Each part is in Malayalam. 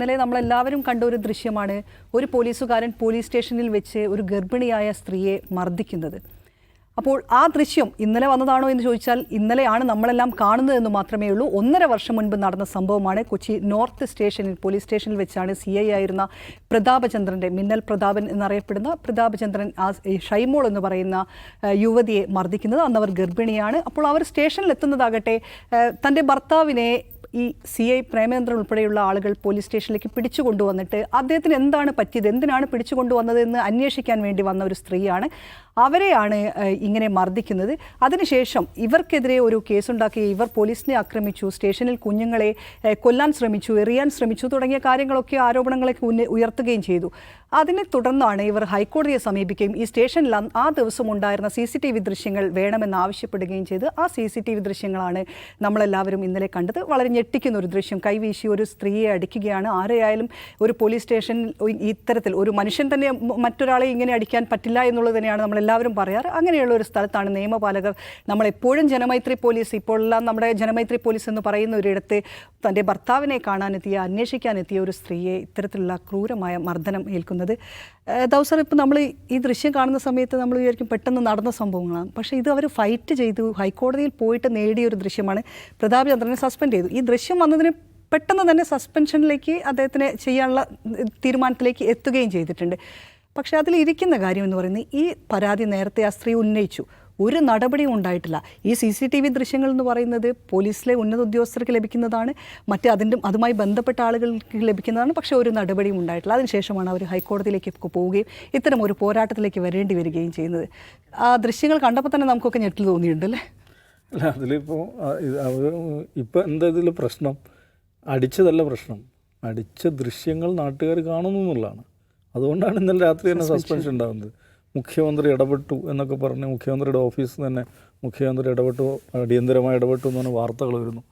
ഇന്നലെ നമ്മളെല്ലാവരും കണ്ട ഒരു ദൃശ്യമാണ് ഒരു പോലീസുകാരൻ പോലീസ് സ്റ്റേഷനിൽ വെച്ച് ഒരു ഗർഭിണിയായ സ്ത്രീയെ മർദ്ദിക്കുന്നത്. അപ്പോൾ ആ ദൃശ്യം ഇന്നലെ വന്നതാണോ എന്ന് ചോദിച്ചാൽ ഇന്നലെയാണ് നമ്മളെല്ലാം കാണുന്നതെന്ന് മാത്രമേ ഉള്ളൂ. ഒന്നര വർഷം മുൻപ് നടന്ന സംഭവമാണ്. കൊച്ചി നോർത്ത് സ്റ്റേഷനിൽ പോലീസ് സ്റ്റേഷനിൽ വെച്ചാണ് സി ഐ ആയിരുന്ന പ്രതാപചന്ദ്രന്റെ മിന്നൽ പ്രതാപൻ എന്നറിയപ്പെടുന്ന പ്രതാപചന്ദ്രൻ ആ ഷൈമോൾ എന്ന് പറയുന്ന യുവതിയെ മർദ്ദിക്കുന്നത്. അന്ന് അവർ ഗർഭിണിയാണ്. അപ്പോൾ അവർ സ്റ്റേഷനിൽ എത്തുന്നതാകട്ടെ തന്റെ ഭർത്താവിനെ ഈ സി ഐ പ്രേമചന്ദ്രൻ ഉൾപ്പെടെയുള്ള ആളുകൾ പോലീസ് സ്റ്റേഷനിലേക്ക് പിടിച്ചു കൊണ്ടുവന്നിട്ട് അദ്ദേഹത്തിന് എന്താണ് പറ്റിയത്? എന്തിനാണ് പിടിച്ചു കൊണ്ടുവന്നത് എന്ന് അന്വേഷിക്കാൻ വേണ്ടി വന്ന ഒരു സ്ത്രീയാണ്. അവരെയാണ് ഇങ്ങനെ മർദ്ദിക്കുന്നത്. അതിനുശേഷം ഇവർക്കെതിരെ ഒരു കേസുണ്ടാക്കി ഇവർ പോലീസിനെ ആക്രമിച്ചു സ്റ്റേഷനിൽ കുഞ്ഞുങ്ങളെ കൊല്ലാൻ ശ്രമിച്ചു എറിയാൻ ശ്രമിച്ചു തുടങ്ങിയ കാര്യങ്ങളൊക്കെ ആരോപണങ്ങളൊക്കെ ഉയർത്തുകയും ചെയ്തു. അതിനെ തുടർന്നാണ് ഇവർ ഹൈക്കോടതിയെ സമീപിക്കുകയും ഈ സ്റ്റേഷനിൽ ആ ദിവസം ഉണ്ടായിരുന്ന സി സി ടി വി ദൃശ്യങ്ങൾ വേണമെന്ന് ആവശ്യപ്പെടുകയും ചെയ്ത് ആ സി സി ടി വി ദൃശ്യങ്ങളാണ് നമ്മളെല്ലാവരും ഇന്നലെ കണ്ടത്. വളരെ ഞെട്ടിക്കുന്ന ഒരു ദൃശ്യം. കൈവീശി ഒരു സ്ത്രീയെ അടിക്കുകയാണ്. ആരെയായാലും ഒരു പോലീസ് സ്റ്റേഷനിൽ ഇത്തരത്തിൽ ഒരു മനുഷ്യൻ തന്നെ മറ്റൊരാളെ ഇങ്ങനെ അടിക്കാൻ പറ്റില്ല എന്നുള്ളത് തന്നെയാണ് നമ്മളെല്ലാവരും പറയാറ് അങ്ങനെയുള്ള ഒരു സ്ഥലത്താണ് നിയമപാലകർ. നമ്മളെപ്പോഴും ജനമൈത്രി പോലീസ് ഇപ്പോഴെല്ലാം നമ്മുടെ ജനമൈത്രി പോലീസ് എന്ന് പറയുന്ന ഒരിടത്ത് തന്റെ ഭർത്താവിനെ കാണാനെത്തിയ അന്വേഷിക്കാനെത്തിയ ഒരു സ്ത്രീയെ ഇത്തരത്തിലുള്ള ക്രൂരമായ മർദ്ദനം ഏൽക്കുന്നത്. ദൗസർ ഇപ്പം നമ്മൾ ഈ ദൃശ്യം കാണുന്ന സമയത്ത് നമ്മൾ വിചാരിക്കും പെട്ടെന്ന് നടന്ന സംഭവങ്ങളാണ്. പക്ഷേ ഇത് അവർ ഫൈറ്റ് ചെയ്തു ഹൈക്കോടതിയിൽ പോയിട്ട് നേടിയ ഒരു ദൃശ്യമാണ്. പ്രതാപ് ചന്ദ്രനെ സസ്പെൻഡ് ചെയ്തു. ഈ ദൃശ്യം വന്നതിന് പെട്ടെന്ന് തന്നെ സസ്പെൻഷനിലേക്ക് അദ്ദേഹത്തിനെ ചെയ്യാനുള്ള തീരുമാനത്തിലേക്ക് എത്തുകയും ചെയ്തിട്ടുണ്ട്. പക്ഷേ അതിലിരിക്കുന്ന കാര്യം എന്ന് പറയുന്നത് ഈ പരാതി നേരത്തെ ആ സ്ത്രീ ഉന്നയിച്ചു. ഒരു നടപടിയും ഉണ്ടായിട്ടില്ല. ഈ സി സി ടി വി ദൃശ്യങ്ങൾ എന്ന് പറയുന്നത് പോലീസിലെ ഉന്നത ഉദ്യോഗസ്ഥർക്ക് ലഭിക്കുന്നതാണ്. മറ്റ് അതിന്റെ അതുമായി ബന്ധപ്പെട്ട ആളുകൾക്ക് ലഭിക്കുന്നതാണ്. പക്ഷേ ഒരു നടപടിയും ഉണ്ടായിട്ടില്ല. അതിനുശേഷമാണ് അവർ ഹൈക്കോടതിയിലേക്ക് പോവുകയും ഇത്തരം ഒരു പോരാട്ടത്തിലേക്ക് വരേണ്ടി വരികയും ചെയ്യുന്നത്. ആ ദൃശ്യങ്ങൾ കണ്ടപ്പോൾ തന്നെ നമുക്കൊക്കെ ഞെട്ടിൽ തോന്നിയിട്ടുണ്ട് അല്ലേ അല്ല അതിലിപ്പോൾ ഇപ്പം എന്താ ഇതിൽ പ്രശ്നം? അടിച്ചതല്ല പ്രശ്നം. അടിച്ച ദൃശ്യങ്ങൾ നാട്ടുകാർ കാണുന്നു എന്നുള്ളതാണ്. അതുകൊണ്ടാണ് ഇന്നലെ രാത്രി തന്നെ സസ്പെൻഷൻ ഉണ്ടാകുന്നത്. മുഖ്യമന്ത്രി ഇടപെട്ടു എന്നൊക്കെ പറഞ്ഞ് മുഖ്യമന്ത്രിയുടെ ഓഫീസിൽ തന്നെ മുഖ്യമന്ത്രി ഇടപെട്ടു അടിയന്തരമായി ഇടപെട്ടു എന്ന് പറഞ്ഞ വാർത്തകൾ വരുന്നു.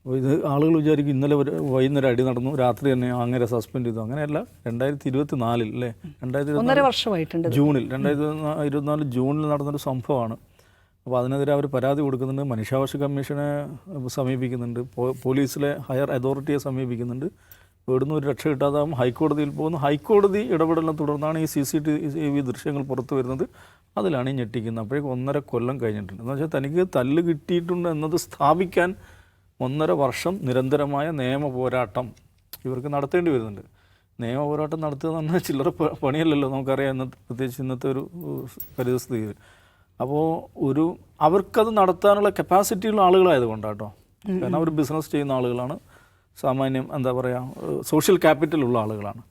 അപ്പോൾ ഇത് ആളുകൾ വിചാരിക്കും ഇന്നലെ ഒരു വൈകുന്നേരം അടി നടന്നു രാത്രി തന്നെ അങ്ങനെ സസ്പെൻഡ് ചെയ്തു. അങ്ങനെയല്ല രണ്ടായിരത്തി ഇരുപത്തി നാലിൽ അല്ലേ രണ്ടായിരത്തി വർഷമായിട്ടുണ്ട് ജൂണിൽ രണ്ടായിരത്തി ഇരുപത്തിനാല് ജൂണിൽ നടന്നൊരു സംഭവമാണ്. അപ്പോൾ അതിനെതിരെ അവർ പരാതി കൊടുക്കുന്നുണ്ട്. മനുഷ്യാവകാശ കമ്മീഷനെ സമീപിക്കുന്നുണ്ട്. പോലീസിലെ ഹയർ അതോറിറ്റിയെ സമീപിക്കുന്നുണ്ട്. ഇവിടുന്ന് ഒരു രക്ഷ കിട്ടാതാകും ഹൈക്കോടതിയിൽ പോകുന്നു. ഹൈക്കോടതി ഇടപെടലിനെ തുടർന്നാണ് ഈ സി സി ടി വി ദൃശ്യങ്ങൾ പുറത്തു വരുന്നത്. അതിലാണ് ഈ ഞെട്ടിക്കുന്നത്. അപ്പോഴേക്കും ഒന്നര കൊല്ലം കഴിഞ്ഞിട്ടുണ്ട്. എന്ന് വെച്ചാൽ തനിക്ക് തല്ല് കിട്ടിയിട്ടുണ്ട് എന്നത് സ്ഥാപിക്കാൻ ഒന്നര വർഷം നിരന്തരമായ നിയമ പോരാട്ടം ഇവർക്ക് നടത്തേണ്ടി വരുന്നുണ്ട്. നിയമ പോരാട്ടം നടത്തുക എന്ന് പറഞ്ഞാൽ ചില്ലറ പണിയല്ലല്ലോ നമുക്കറിയാം ഇന്നത്തെ പ്രത്യേകിച്ച് ഇന്നത്തെ ഒരു പരിതസ്ഥിതിയിൽ. അപ്പോൾ ഒരു അവർക്കത് നടത്താനുള്ള കപ്പാസിറ്റിയുള്ള ആളുകളായത് കൊണ്ടാട്ടോ കാരണം അവർ ബിസിനസ് ചെയ്യുന്ന ആളുകളാണ്. സാമാന്യം എന്താ പറയുക സോഷ്യൽ ക്യാപിറ്റൽ ഉള്ള ആളുകളാണ്.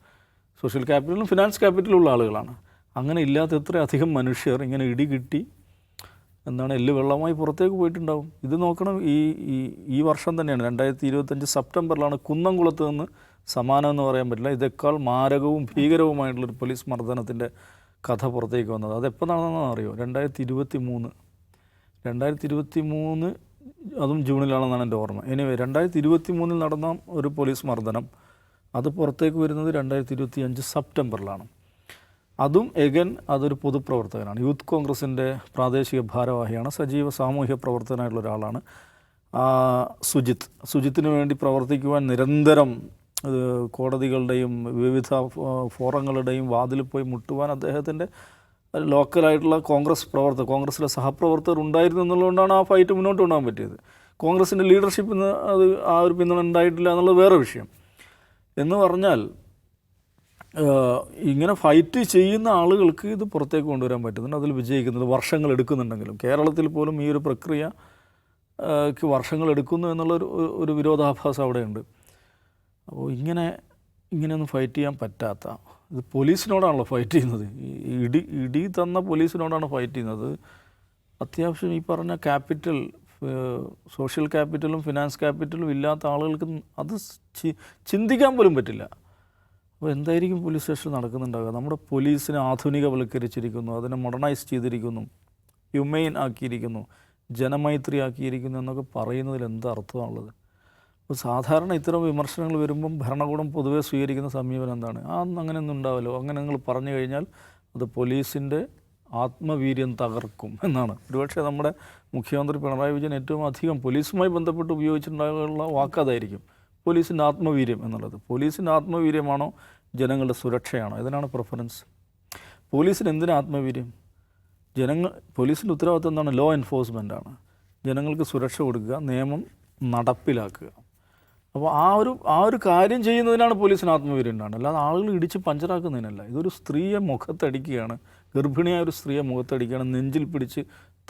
സോഷ്യൽ ക്യാപിറ്റലും ഫിനാൻസ് ക്യാപിറ്റലുള്ള ആളുകളാണ്. അങ്ങനെ ഇല്ലാത്ത എത്ര അധികം മനുഷ്യർ ഇങ്ങനെ ഇടി കിട്ടി എന്താണ് എല്ല് വെള്ളമായി പുറത്തേക്ക് പോയിട്ടുണ്ടാവും. ഇത് നോക്കണം ഈ ഈ ഈ വർഷം തന്നെയാണ് രണ്ടായിരത്തി ഇരുപത്തഞ്ച് സെപ്റ്റംബറിലാണ് കുന്നംകുളത്ത് നിന്ന് സമാനം എന്ന് പറയാൻ പറ്റില്ല. ഇതേക്കാൾ മാരകവും ഭീകരവുമായിട്ടുള്ളൊരു പോലീസ് മർദ്ദനത്തിന്റെ കഥ പുറത്തേക്ക് വന്നത്. അതെപ്പോൾ നടന്നതെന്ന് അറിയോ? രണ്ടായിരത്തി ഇരുപത്തി മൂന്ന് രണ്ടായിരത്തി ഇരുപത്തി മൂന്ന് അതും ജൂണിലാണെന്നാണ് എന്റെ ഓർമ്മ. എനിവേ രണ്ടായിരത്തി ഇരുപത്തി മൂന്നിൽ നടന്ന ഒരു പോലീസ് മർദ്ദനം അത് പുറത്തേക്ക് വരുന്നത് രണ്ടായിരത്തി ഇരുപത്തി അഞ്ച് സെപ്റ്റംബറിലാണ്. അതും എഗൻ അതൊരു പൊതുപ്രവർത്തകനാണ്. യൂത്ത് കോൺഗ്രസിന്റെ പ്രാദേശിക ഭാരവാഹിയാണ് സജീവ സാമൂഹ്യ പ്രവർത്തകനായിട്ടുള്ള ഒരാളാണ് സുജിത്ത്. സുജിത്തിന് വേണ്ടി പ്രവർത്തിക്കുവാൻ നിരന്തരം കോടതികളുടെയും വിവിധ ഫോറങ്ങളുടെയും വാതിൽ പോയി മുട്ടുവാൻ അദ്ദേഹത്തിന്റെ ലോക്കലായിട്ടുള്ള കോൺഗ്രസ് പ്രവർത്തകർ കോൺഗ്രസിലെ സഹപ്രവർത്തകർ ഉണ്ടായിരുന്നു എന്നുള്ളതുകൊണ്ടാണ് ആ ഫൈറ്റ് മുന്നോട്ട് കൊണ്ടുപോകാൻ പറ്റിയത്. കോൺഗ്രസിന്റെ ലീഡർഷിപ്പിന് അത് ആ ഒരു പിന്തുണ ഉണ്ടായിട്ടില്ല എന്നുള്ളത് വേറെ വിഷയം. എന്ന് പറഞ്ഞാൽ ഇങ്ങനെ ഫൈറ്റ് ചെയ്യുന്ന ആളുകൾക്ക് ഇത് പുറത്തേക്ക് കൊണ്ടുവരാൻ പറ്റുന്നുണ്ട്. അതിൽ വിജയിക്കുന്നത് വർഷങ്ങൾ എടുക്കുന്നുണ്ടെങ്കിലും കേരളത്തിൽ പോലും ഈ ഒരു പ്രക്രിയ വർഷങ്ങൾ എടുക്കുന്നു എന്നുള്ളൊരു ഒരു- വിരോധാഭാസം അവിടെയുണ്ട്. അപ്പോൾ ഇങ്ങനെ ഇങ്ങനെയൊന്നും ഫൈറ്റ് ചെയ്യാൻ പറ്റാത്ത ഇത് പോലീസിനോടാണല്ലോ ഫൈറ്റ് ചെയ്യുന്നത്. ഇടി ഇടി തന്ന പോലീസിനോടാണ് ഫൈറ്റ് ചെയ്യുന്നത്. അത്യാവശ്യം ഈ പറഞ്ഞ ക്യാപിറ്റൽ സോഷ്യൽ ക്യാപിറ്റലും ഫിനാൻസ് ക്യാപിറ്റലും ഇല്ലാത്ത ആളുകൾക്ക് അത് ചിന്തിക്കാൻ പോലും പറ്റില്ല. അപ്പോൾ എന്തായിരിക്കും പോലീസ് സ്റ്റേഷൻ നടക്കുന്നുണ്ടാകുക നമ്മുടെ പോലീസിനെ ആധുനികവൽക്കരിച്ചിരിക്കുന്നു അതിനെ മോഡേണൈസ് ചെയ്തിരിക്കുന്നു ഹ്യൂമെയിൻ ആക്കിയിരിക്കുന്നു ജനമൈത്രി ആക്കിയിരിക്കുന്നു എന്നൊക്കെ പറയുന്നതിൽ എന്ത് അർത്ഥമാണുള്ളത്? അപ്പോൾ സാധാരണ ഇത്തരം വിമർശനങ്ങൾ വരുമ്പം ഭരണകൂടം പൊതുവേ സ്വീകരിക്കുന്ന സമീപനം എന്താണ്? ആ അങ്ങനെയൊന്നും ഉണ്ടാവല്ലോ. അങ്ങനെ നിങ്ങൾ പറഞ്ഞു കഴിഞ്ഞാൽ അത് പോലീസിന്റെ ആത്മവീര്യം തകർക്കും എന്നാണ്. ഒരുപക്ഷെ നമ്മുടെ മുഖ്യമന്ത്രി പിണറായി വിജയൻ ഏറ്റവും അധികം പോലീസുമായി ബന്ധപ്പെട്ട് ഉപയോഗിച്ചിട്ടുണ്ടാകാനുള്ള വാക്കതായിരിക്കും പോലീസിന്റെ ആത്മവീര്യം എന്നുള്ളത്. പോലീസിന്റെ ആത്മവീര്യമാണോ ജനങ്ങളുടെ സുരക്ഷയാണോ? ഇതിനാണ് പ്രിഫറൻസ് പോലീസിന് എന്തിനാ ആത്മവീര്യം? ജനങ്ങൾ പോലീസിന്റെ ഉത്തരവാദിത്വം എന്താണ്? ലോ എൻഫോഴ്സ്മെന്റ് ആണ്. ജനങ്ങൾക്ക് സുരക്ഷ കൊടുക്കുക നിയമം നടപ്പിലാക്കുക. അപ്പോൾ ആ ഒരു ആ ഒരു കാര്യം ചെയ്യുന്നതിനാണ് പോലീസിന് ആത്മവീര്യം ഉണ്ടാകുന്നത് അല്ലാതെ ആളുകൾ ഇടിച്ച് പഞ്ചറാക്കുന്നതിനല്ല. ഇതൊരു സ്ത്രീയെ മുഖത്തടിക്കുകയാണ് ഗർഭിണിയായ ഒരു സ്ത്രീയെ മുഖത്തടിക്കുകയാണ് നെഞ്ചിൽ പിടിച്ച്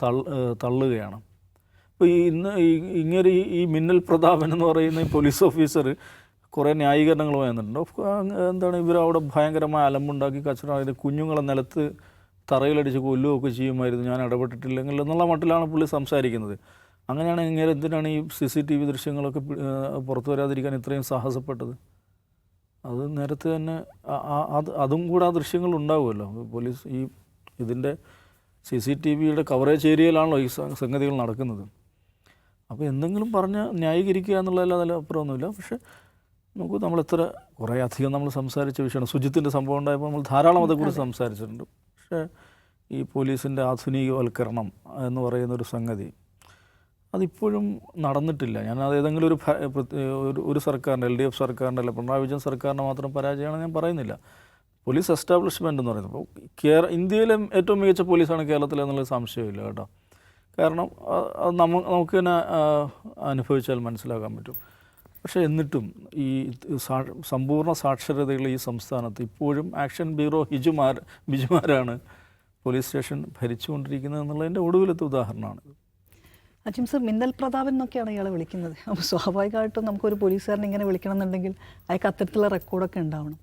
തള്ള തള്ളുകയാണ്. അപ്പോൾ ഈ ഇന്ന് ഇങ്ങനെ ഈ- മിന്നൽ പ്രതാപൻ എന്ന് പറയുന്ന ഈ പോലീസ് ഓഫീസർ കുറേ ന്യായീകരണങ്ങൾ വന്നിട്ടുണ്ട് എന്താണ് ഇവർ അവിടെ ഭയങ്കരമായ അലമ്പുണ്ടാക്കി കച്ചറ ഇത് കുഞ്ഞുങ്ങളെ നിലത്ത് തറയിലടിച്ച് കൊല്ലുകയൊക്കെ ചെയ്യുമായിരുന്നു. ഞാൻ ഇടപെട്ടിട്ടില്ലെങ്കിൽ എന്നുള്ള മട്ടിലാണ് പുള്ളി സംസാരിക്കുന്നത്. അങ്ങനെയാണ് ഇങ്ങനെ എന്തിനാണ് ഈ സി സി ടി വി ദൃശ്യങ്ങളൊക്കെ പുറത്തു വരാതിരിക്കാൻ ഇത്രയും സാഹസപ്പെട്ടത്? അത് നേരത്തെ തന്നെ അത് അതും കൂടെ ആ ദൃശ്യങ്ങൾ ഉണ്ടാവുമല്ലോ. പോലീസ് ഈ ഇതിന്റെ സി സി ടി വിയുടെ കവറേജ് ഏരിയയിലാണല്ലോ ഈ സംഗതികൾ നടക്കുന്നത്. അപ്പോൾ എന്തെങ്കിലും പറഞ്ഞ് ന്യായീകരിക്കുക എന്നുള്ളതല്ലാതെ അതിൽ അപ്പുറമൊന്നുമില്ല. പക്ഷേ നമുക്ക് നമ്മൾ എത്ര കുറേ അധികം നമ്മൾ സംസാരിച്ച വിഷയമാണ്. ശുചിത്തിന്റെ സംഭവം ഉണ്ടായപ്പോൾ നമ്മൾ ധാരാളം അതേക്കുറിച്ച് സംസാരിച്ചിട്ടുണ്ട്. പക്ഷേ ഈ പോലീസിന്റെ ആധുനികവൽക്കരണം എന്ന് പറയുന്നൊരു സംഗതി അതിപ്പോഴും നടന്നിട്ടില്ല. ഞാൻ അത് ഏതെങ്കിലും ഒരു ഒരു സർക്കാരിന്റെ എൽ ഡി എഫ് സർക്കാരിന്റെ അല്ല പിണറായി വിജയൻ സർക്കാരിന്റെ മാത്രം പരാജയമാണ് ഞാൻ പറയുന്നില്ല. പോലീസ് എസ്റ്റാബ്ലിഷ്മെന്റ് എന്ന് പറയുന്നത്. അപ്പോൾ കേര ഇന്ത്യയിലെ ഏറ്റവും മികച്ച പോലീസാണ് കേരളത്തിലെന്നുള്ള സംശയമില്ല കേട്ടോ. കാരണം അത് നമ്മ നമുക്ക് തന്നെ അനുഭവിച്ചാൽ മനസ്സിലാക്കാൻ പറ്റും. പക്ഷേ എന്നിട്ടും ഈ സമ്പൂർണ സാക്ഷരതയുള്ള ഈ സംസ്ഥാനത്ത് ഇപ്പോഴും ആക്ഷൻ ബ്യൂറോ ഹിജുമാർ ബിജുമാരാണ് പോലീസ് സ്റ്റേഷൻ ഭരിച്ചുകൊണ്ടിരിക്കുന്നത് എന്നുള്ളതിന്റെ ഒടുവിലത്തെ ഉദാഹരണമാണ്. അജിം സർ മിന്നൽ പ്രതാപൻ എന്നൊക്കെയാണ് ഇയാളെ വിളിക്കുന്നത്. അപ്പോൾ സ്വാഭാവികമായിട്ടും നമുക്കൊരു പോലീസുകാരനെ ഇങ്ങനെ വിളിക്കണം എന്നുണ്ടെങ്കിൽ അയാൾക്ക് അത്തരത്തിലുള്ള റെക്കോർഡൊക്കെ ഉണ്ടാവണം.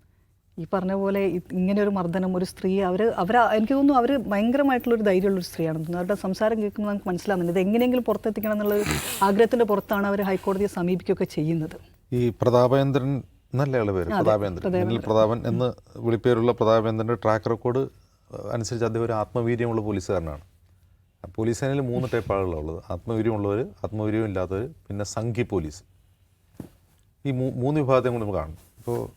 ഈ പറഞ്ഞ പോലെ ഇങ്ങനെ ഒരു മർദ്ദനം ഒരു സ്ത്രീ അവർ അവർ എനിക്ക് തോന്നുന്നു അവർ ഭയങ്കരമായിട്ടുള്ളൊരു ധൈര്യമുള്ളൊരു സ്ത്രീയാണ് തോന്നുന്നു. അവരുടെ സംസാരം കേൾക്കുമ്പോൾ നമുക്ക് മനസ്സിലാകുന്നുണ്ട് ഇത് എങ്ങനെയെങ്കിലും പുറത്തെത്തിക്കണം എന്നുള്ള ആഗ്രഹത്തിന്റെ പുറത്താണ് അവർ ഹൈക്കോടതിയെ സമീപിക്കുകയൊക്കെ ചെയ്യുന്നത്. ഈ പ്രതാപേന്ദ്രൻ എന്നല്ലേ പേര്? പ്രതാപേന്ദ്രൻ. പ്രതാപൻ എന്ന് വിളിപ്പേരുള്ള പ്രതാപേന്ദ്രന്റെ ട്രാക്ക് റെക്കോർഡ് അനുസരിച്ച് അദ്ദേഹം ഒരു ആത്മവീര്യമുള്ള പോലീസുകാരനാണ്. പോലീസ് സേനയിൽ മൂന്ന് ടൈപ്പ് ഉള്ളത്. ആത്മവീര്യമുള്ളവർ ആത്മവീര്യം ഇല്ലാത്തവർ പിന്നെ സംഘി പോലീസ്. ഈ മൂന്ന് വിഭാഗത്തെയും കൂടി നമുക്ക് കാണും. ഇപ്പോൾ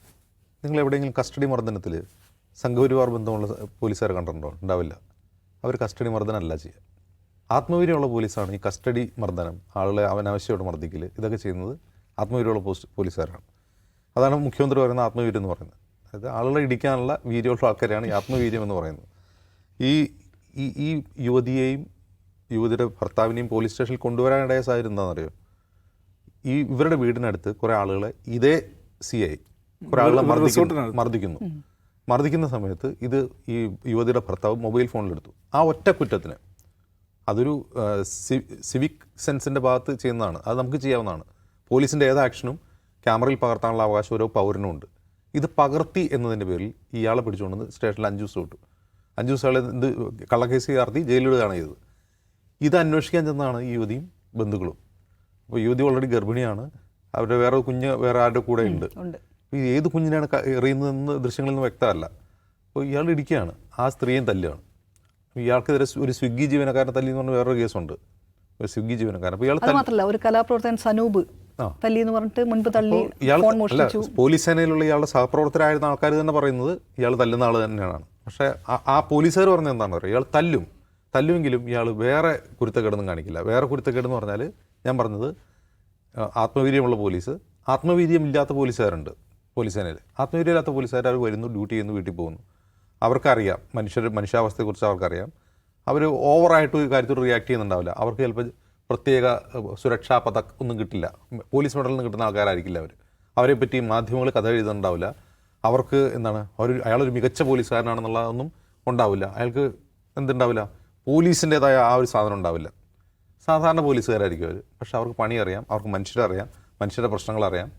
നിങ്ങൾ എവിടെയെങ്കിലും കസ്റ്റഡി മർദ്ദനത്തിൽ സംഘപരിവാർ ബന്ധമുള്ള പോലീസുകാരെ കണ്ടിട്ടുണ്ടോ? ഉണ്ടാവില്ല. അവർ കസ്റ്റഡി മർദ്ദനമല്ല ചെയ്യുക. ആത്മവീര്യമുള്ള പോലീസാണ് ഈ കസ്റ്റഡി മർദ്ദനം ആളുകളെ അവനാവശ്യമായിട്ട് മർദ്ദിക്കൽ ഇതൊക്കെ ചെയ്യുന്നത് ആത്മവീര്യമുള്ള പോസ്റ്റ് പോലീസുകാരാണ്. അതാണ് മുഖ്യമന്ത്രി പറയുന്നത് ആത്മവീര്യം എന്ന് പറയുന്നത്. അതായത് ആളുകളെ ഇടിക്കാനുള്ള വീര്യമുള്ള ആൾക്കാരെയാണ് ഈ ആത്മവീര്യം എന്ന് പറയുന്നത്. ഈ ഈ ഈ യുവതിയെയും യുവതിയുടെ ഭർത്താവിനെയും പോലീസ് സ്റ്റേഷനിൽ കൊണ്ടുവരാനിടയ സാഹചര്യം എന്താണെന്നറിയോ? ഈ ഇവരുടെ വീടിനടുത്ത് കുറേ ആളുകളെ ഇതേ സി ഐ കുറേ ആളുകളെ മർദ്ദിക്കുന്നു മർദ്ദിക്കുന്നു. മർദ്ദിക്കുന്ന സമയത്ത് ഇത് ഈ യുവതിയുടെ ഭർത്താവ് മൊബൈൽ ഫോണിലെടുത്തു. ആ ഒറ്റ കുറ്റത്തിന്. അതൊരു സിവിക് സെൻസിന്റെ ഭാഗത്ത് ചെയ്യുന്നതാണ്. അത് നമുക്ക് ചെയ്യാവുന്നതാണ്. പോലീസിന്റെ ഏത് ആക്ഷനും ക്യാമറയിൽ പകർത്താനുള്ള അവകാശം ഓരോ പൗരനും ഉണ്ട്. ഇത് പകർത്തി എന്നതിന്റെ പേരിൽ ഇയാളെ പിടിച്ചുകൊണ്ട് സ്റ്റേഷനിൽ അഞ്ച് ദിവസം ഇട്ടു. അഞ്ച് ദിവസങ്ങളെ ഇത് കള്ളക്കേസ് ചാർത്തി ജയിലിടുകയാണ് ചെയ്തത്. ഇത് അന്വേഷിക്കാൻ ചെന്നാണ് ഈ യുവതിയും ബന്ധുക്കളും. അപ്പോൾ യുവതി ഓൾറെഡി ഗർഭിണിയാണ്. അവരുടെ വേറെ കുഞ്ഞ് വേറെ ആരുടെ കൂടെ ഉണ്ട്. ഈ ഏത് കുഞ്ഞിനാണ് എറിയുന്നതെന്ന് ദൃശ്യങ്ങളിൽ നിന്ന് വ്യക്തമല്ല. അപ്പോൾ ഇയാൾ ഇടിക്കുകയാണ് ആ സ്ത്രീയും തല്ലുകയാണ്. ഇയാൾക്കെതിരെ ഒരു സ്വിഗ്ഗി ജീവനക്കാരനെ തല്ലി എന്ന് പറഞ്ഞ വേറൊരു കേസുണ്ട്. ഒരു സ്വിഗ്ഗി ജീവനക്കാരൻ. അപ്പോൾ ഇയാൾ മാത്രമല്ല ഒരു കലാപ്രവർത്തകൻ സനൂപ്. തല്ലി എന്ന് പറഞ്ഞിട്ട് മുൻപ് തള്ളി ഇയാൾ പോലീസ് സേനയിലുള്ള ഇയാളുടെ സഹപ്രവർത്തകരായിരുന്ന ആൾക്കാർ തന്നെ പറയുന്നത് ഇയാൾ തല്ലുന്ന ആൾ തന്നെയാണ്. പക്ഷേ ആ- പോലീസുകാർ പറഞ്ഞത് എന്താണെന്ന് പറയുക ഇയാൾ തല്ലും. തല്ലുമെങ്കിലും ഇയാൾ വേറെ കുരുത്തക്കേടൊന്നും കാണിക്കില്ല. വേറെ കുരുത്തക്കേടെന്ന് പറഞ്ഞാൽ ഞാൻ പറഞ്ഞത് ആത്മവീര്യമുള്ള പോലീസ് ആത്മവീര്യമില്ലാത്ത പോലീസുകാരുണ്ട് പോലീസ് സേനയിൽ ആത്മവീര്യമില്ലാത്ത പോലീസുകാർ അവർ വരുന്നു ഡ്യൂട്ടി ചെയ്യുന്നു വീട്ടിൽ പോകുന്നു. അവർക്കറിയാം മനുഷ്യർ മനുഷ്യാവസ്ഥയെക്കുറിച്ച് അവർക്കറിയാം. അവർ ഓവറായിട്ട് ഒരു കാര്യത്തോട് റിയാക്ട് ചെയ്യുന്നുണ്ടാവില്ല. അവർക്ക് ചിലപ്പോൾ പ്രത്യേക സുരക്ഷാ പതക് ഒന്നും കിട്ടില്ല. പോലീസ് മെഡലിൽ നിന്ന് കിട്ടുന്ന ആൾക്കാരായിരിക്കില്ല അവർ അവരെ. പറ്റി മാധ്യമങ്ങൾ കഥ എഴുതുന്നുണ്ടാവില്ല. അവർക്ക് എന്താണ് അവർ അയാളൊരു മികച്ച പോലീസുകാരനാണെന്നുള്ളതൊന്നും ഉണ്ടാവില്ല. അയാൾക്ക് എന്തുണ്ടാവില്ല? പോലീസിന്റെതായ ആ ഒരു സാധനം ഉണ്ടാവില്ല. സാധാരണ പോലീസുകാരായിരിക്കും അവർ പക്ഷെ അവർക്ക് പണി അറിയാം അവർക്ക് മനുഷ്യരെ അറിയാം മനുഷ്യരുടെ പ്രശ്നങ്ങൾ അറിയാം.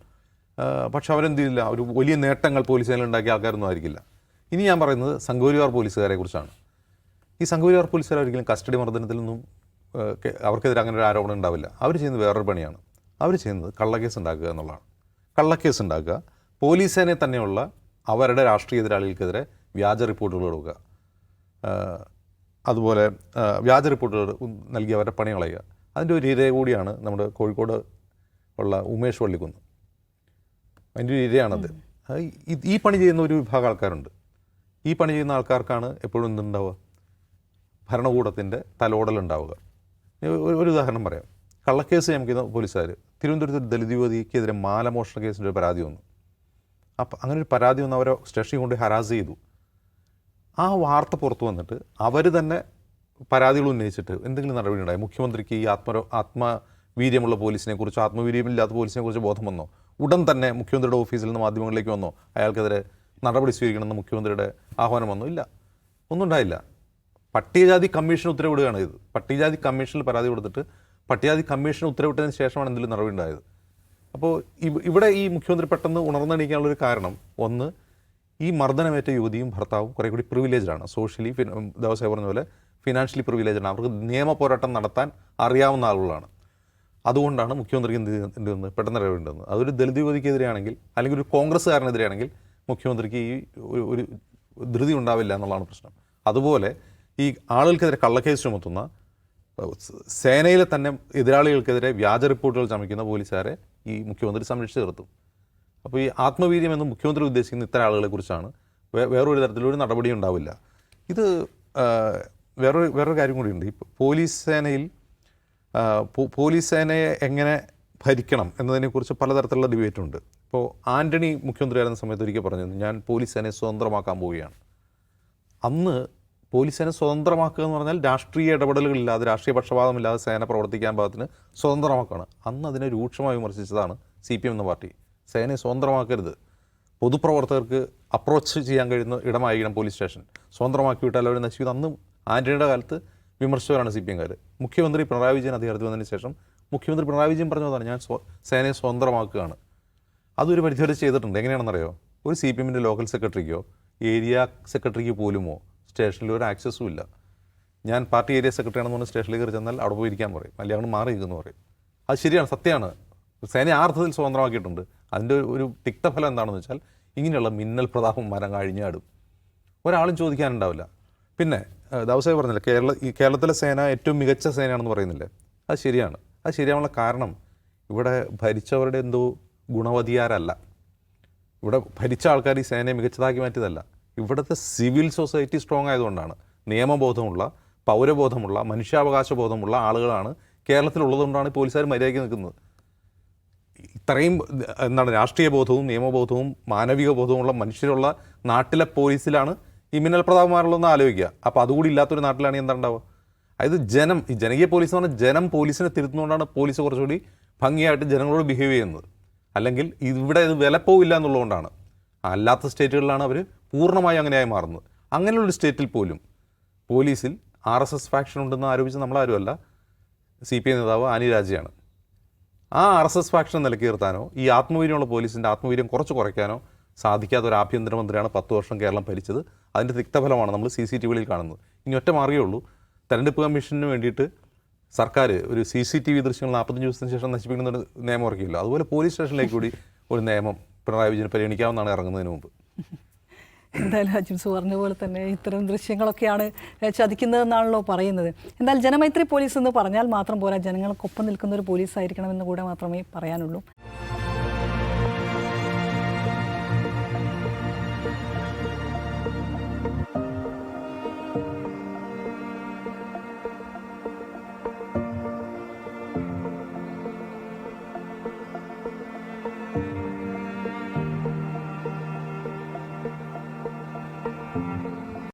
പക്ഷെ അവരെന്ത് ചെയ്യില്ല ഒരു വലിയ നേട്ടങ്ങൾ പോലീസുകാരിൽ ഉണ്ടാക്കിയ ആൾക്കാരൊന്നും ആയിരിക്കില്ല. ഇനി ഞാൻ പറയുന്നത് സംഘപരിവാർ പോലീസുകാരെ കുറിച്ചാണ്. ഈ സംഘപരിവാർ പോലീസുകാർ ഒരിക്കലും കസ്റ്റഡി ആ, അവർക്കെതിരെ അങ്ങനെ ഒരു ആരോപണം ഉണ്ടാവില്ല. അവർ ചെയ്യുന്നത് വേറൊരു പണിയാണ്. അവർ ചെയ്യുന്നത് കള്ളക്കേസ് ഉണ്ടാക്കുക എന്നുള്ളതാണ്. കള്ളക്കേസ് ഉണ്ടാക്കുക. പോലീസ് സേനയെ തന്നെയുള്ള അവരുടെ രാഷ്ട്രീയ എതിരാളികൾക്കെതിരെ വ്യാജ റിപ്പോർട്ടുകൾ കൊടുക്കുക. അതുപോലെ വ്യാജ റിപ്പോർട്ടുകൾ നൽകി അവരുടെ പണി കളയുക. അതിന്റെ ഒരു ഇര കൂടിയാണ് നമ്മുടെ കോഴിക്കോട് ഉള്ള ഉമേഷ് വള്ളിക്കുന്ന്. അതിന്റെ ഒരു ഇരയാണത്. ഈ- പണി ചെയ്യുന്ന ഒരു വിഭാഗം ആൾക്കാരുണ്ട്. ഈ പണി ചെയ്യുന്ന ആൾക്കാർക്കാണ് എപ്പോഴും എന്തുണ്ടാവുക? ഭരണകൂടത്തിന്റെ തലോടലുണ്ടാവുക ഒരു- ഉദാഹരണം പറയാം. കള്ളക്കേസ് ചെയ്യാൻ പോലീസുകാർ തിരുവനന്തപുരത്ത് ദലിത് ദളിത് യുവതിക്കെതിരെ മാലമോഷണ കേസിന്റെ ഒരു പരാതി വന്നു. അപ്പം അങ്ങനെ ഒരു പരാതി വന്ന് അവരെ സ്റ്റേഷനിൽ കൊണ്ട് ഹരാസ് ചെയ്തു. ആ വാർത്ത പുറത്തു വന്നിട്ട് അവർ തന്നെ പരാതികൾ ഉന്നയിച്ചിട്ട് എന്തെങ്കിലും നടപടി ഉണ്ടായി? മുഖ്യമന്ത്രിക്ക് ഈ ആത്മ ആത്മവീര്യമുള്ള പോലീസിനെ കുറിച്ച് ആത്മവീര്യമില്ലാത്ത പോലീസിനെ കുറിച്ച് ബോധം വന്നോ? ഉടൻ തന്നെ മുഖ്യമന്ത്രിയുടെ ഓഫീസിൽ നിന്ന് മാധ്യമങ്ങളിലേക്ക് വന്നോ? അയാൾക്കെതിരെ നടപടി സ്വീകരിക്കണമെന്ന് മുഖ്യമന്ത്രിയുടെ ആഹ്വാനം വന്നു? ഇല്ല. ഒന്നും ഉണ്ടായില്ല. പട്ടികജാതി കമ്മീഷൻ ഉത്തരവിടുകയാണ് ഇത്. പട്ടികജാതി കമ്മീഷനിൽ പരാതി കൊടുത്തിട്ട് പട്ടികജാതി കമ്മീഷൻ ഉത്തരവിട്ടതിന് ശേഷമാണ് എന്തെങ്കിലും നടപടി ഉണ്ടായത്. അപ്പോൾ ഇവിടെ ഈ മുഖ്യമന്ത്രി പെട്ടെന്ന് ഉണർന്നെണീക്കാനുള്ളൊരു കാരണം. ഒന്ന് ഈ മർദ്ദനമേറ്റ യുവതിയും ഭർത്താവും കുറെ കൂടി പ്രിവിലേജാണ് സോഷ്യലി ദിവസം പറഞ്ഞ പോലെ ഫിനാൻഷ്യലി പ്രിവിലേജാണ് അവർക്ക് നിയമ പോരാട്ടം നടത്താൻ അറിയാവുന്ന ആളുകളാണ്. അതുകൊണ്ടാണ് മുഖ്യമന്ത്രിക്ക് എന്ത് ചെയ്യേണ്ടതെന്ന് പെട്ടെന്ന് ഇടപെടേണ്ടത് അതൊരു ദളിത് യുവതിക്കെതിരെയാണെങ്കിൽ അല്ലെങ്കിൽ ഒരു കോൺഗ്രസ്സുകാരനെതിരെയാണെങ്കിൽ മുഖ്യമന്ത്രിക്ക് ഈ ഒരു ഒരു ധൃതി ഉണ്ടാവില്ല എന്നുള്ളതാണ് പ്രശ്നം. അതുപോലെ ഈ ആളുകൾക്കെതിരെ കള്ളക്കേസ് ചുമത്തുന്ന സേനയിലെ തന്നെ എതിരാളികൾക്കെതിരെ വ്യാജ റിപ്പോർട്ടുകൾ ചമയ്ക്കുന്ന പോലീസുകാരെ ഈ മുഖ്യമന്ത്രി സംരക്ഷിച്ച് നിർത്തും. അപ്പോൾ ഈ ആത്മവീര്യം എന്ന് മുഖ്യമന്ത്രി ഉദ്ദേശിക്കുന്ന ഇത്തരം ആളുകളെ കുറിച്ചാണ്. വേ- വേറൊരു തരത്തിലൊരു നടപടിയും ഉണ്ടാവില്ല. ഇത് വേറൊരു വേറൊരു കാര്യം കൂടിയുണ്ട്. ഈ പോലീസ് സേനയിൽ പോലീസ് സേനയെ എങ്ങനെ ഭരിക്കണം എന്നതിനെക്കുറിച്ച് പലതരത്തിലുള്ള ഡിബേറ്റ് ഉണ്ട് ഇപ്പോൾ ആന്റണി മുഖ്യമന്ത്രിയായിരുന്ന സമയത്ത് ഒരിക്കൽ പറഞ്ഞത് ഞാൻ പോലീസ് സേനയെ സ്വതന്ത്രമാക്കാൻ പോവുകയാണ്. അന്ന് പോലീസിനെ സ്വതന്ത്രമാക്കുക എന്ന് പറഞ്ഞാൽ രാഷ്ട്രീയ ഇടപെടലുകളില്ലാതെ രാഷ്ട്രീയ പക്ഷപാതമില്ലാതെ സേന പ്രവർത്തിക്കാൻ പാകത്തിന് സ്വതന്ത്രമാക്കുകയാണ് അന്ന് അതിനെ രൂക്ഷമായി വിമർശിച്ചതാണ് സി പി എം എന്ന പാർട്ടി. സേനയെ സ്വതന്ത്രമാക്കരുത്. പൊതുപ്രവർത്തകർക്ക് അപ്രോച്ച് ചെയ്യാൻ കഴിയുന്ന ഇടമായിരിക്കണം പോലീസ് സ്റ്റേഷൻ. സ്വതന്ത്രമാക്കി വിട്ടാൽ അവർ നശിക്കുന്നത് അന്നും ആന്റണിയുടെ കാലത്ത് വിമർശിച്ചവരാണ് സി പി എംകാർ മുഖ്യമന്ത്രി പിണറായി വിജയൻ അധികാരത്തിൽ വന്നതിന് ശേഷം മുഖ്യമന്ത്രി പിണറായി വിജയൻ പറഞ്ഞതാണ് ഞാൻ സേനയെ സ്വതന്ത്രമാക്കുകയാണ്. അതൊരു പരിധിവരെ ചെയ്തിട്ടുണ്ട്. എങ്ങനെയാണെന്നറിയോ? ഒരു സി പി എമ്മിന്റെ ലോക്കൽ സെക്രട്ടറിക്കോ ഏരിയ സെക്രട്ടറിക്ക് പോലുമോ സ്റ്റേഷനിൽ ഒരു ആക്സസ്സും ഇല്ല. ഞാൻ പാർട്ടി ഏരിയ സെക്രട്ടറി ആണെന്ന് പറഞ്ഞ് സ്റ്റേഷനിൽ കയറി ചെന്നാൽ അവിടെ പോയി ഇരിക്കാൻ പറയും. അല്ലെങ്കിൽ മാറിയിരിക്കുന്നു മാറി പറയും. അത് ശരിയാണ് സത്യമാണ്. സേന ആ അർത്ഥത്തിൽ സ്വതന്ത്രമാക്കിയിട്ടുണ്ട്. അതിന്റെ ഒരു തിക്തഫലം എന്താണെന്ന് വെച്ചാൽ ഇങ്ങനെയുള്ള മിന്നൽ പ്രതാപം മരം കഴിഞ്ഞാടും. ഒരാളും ചോദിക്കാനുണ്ടാവില്ല. പിന്നെ ദവസായി പറഞ്ഞില്ല കേരള ഈ കേരളത്തിലെ സേന ഏറ്റവും മികച്ച സേനയാണെന്ന് പറയുന്നില്ലേ? അത് ശരിയാണ്. അത് ശരിയാവുള്ള കാരണം ഇവിടെ ഭരിച്ചവരുടെ എന്തോ ഗുണവതിയാരല്ല. ഇവിടെ ഭരിച്ച ആൾക്കാർ ഈ സേനയെ മികച്ചതാക്കി മാറ്റിയതല്ല. ഇവിടുത്തെ സിവിൽ സൊസൈറ്റി സ്ട്രോങ് ആയതുകൊണ്ടാണ്. നിയമബോധമുള്ള പൗരബോധമുള്ള മനുഷ്യാവകാശ ബോധമുള്ള ആളുകളാണ് കേരളത്തിലുള്ളതുകൊണ്ടാണ് പോലീസുകാർ മര്യാദയ്ക്ക് നിൽക്കുന്നത്. ഇത്രയും എന്താണ് രാഷ്ട്രീയ ബോധവും നിയമബോധവും മാനവിക ബോധവുമുള്ള മനുഷ്യരുള്ള നാട്ടിലെ പോലീസിലാണ് ഈ മിന്നൽ പ്രതാപന്മാരുള്ളതെന്ന് ആലോചിക്കുക. അപ്പോൾ അതുകൂടി ഇല്ലാത്തൊരു നാട്ടിലാണ് എന്താ ഉണ്ടാവുക അതായത് ജനം ഈ ജനകീയ പോലീസ് എന്ന് പറഞ്ഞാൽ ജനം പോലീസിനെ തിരുത്തുന്നതുകൊണ്ടാണ് പോലീസ് കുറച്ചുകൂടി ഭംഗിയായിട്ട് ജനങ്ങളോട് ബിഹേവ് ചെയ്യുന്നത്. അല്ലെങ്കിൽ ഇവിടെ ഇത് വിലപ്പോവില്ല എന്നുള്ളതുകൊണ്ടാണ്. അല്ലാത്ത സ്റ്റേറ്റുകളിലാണ് അവർ പൂർണമായി അങ്ങനെയായി മാറുന്നത്. അങ്ങനെയുള്ള സ്റ്റേറ്റിൽ പോലും പോലീസിൽ ആർ എസ് എസ് ഫാക്ഷൻ ഉണ്ടെന്ന് ആരോപിച്ച് നമ്മളാരുമല്ല. സി പി ഐ നേതാവ് ആനി രാജയാണ്. ആ ആർ എസ് എസ് ഫാക്ഷൻ നിലക്കീർത്താനോ ഈ ആത്മവീര്യമുള്ള പോലീസിന്റെ ആത്മവീര്യം കുറച്ച് കുറയ്ക്കാനോ സാധിക്കാത്ത ഒരു ആഭ്യന്തരമന്ത്രിയാണ് പത്ത് വർഷം കേരളം ഭരിച്ചത്. അതിന്റെ തിക്തഫലമാണ് നമ്മൾ സി സി ടി വിയിൽ കാണുന്നത്. ഇനി ഒറ്റ മാർഗമേ ഉള്ളൂ. തെരഞ്ഞെടുപ്പ് കമ്മീഷന് വേണ്ടിയിട്ട് സർക്കാർ ഒരു സി സി ടി വി ദൃശ്യങ്ങൾ നാൽപ്പത്തഞ്ച് ദിവസത്തിന് ശേഷം നശിപ്പിക്കുന്ന ഒരു നിയമം ഇറക്കിയില്ല അതുപോലെ പോലീസ് സ്റ്റേഷനിലേക്ക് കൂടി ഒരു നിയമം പിണറായി വിജയൻ പരിഗണിക്കാവുന്നതാണ് ഇറങ്ങുന്നതിന് മുമ്പ്. എന്തായാലും അജിംസ് പറഞ്ഞ പോലെ തന്നെ ഇത്തരം ദൃശ്യങ്ങളൊക്കെയാണ് ചതിക്കുന്നതെന്നാണല്ലോ പറയുന്നത്. എന്നാൽ ജനമൈത്രി പോലീസ് എന്ന് പറഞ്ഞാൽ മാത്രം പോരാ ജനങ്ങൾക്കൊപ്പം നിൽക്കുന്ന ഒരു പോലീസ് ആയിരിക്കണമെന്ന് കൂടെ മാത്രമേ പറയാനുള്ളൂ.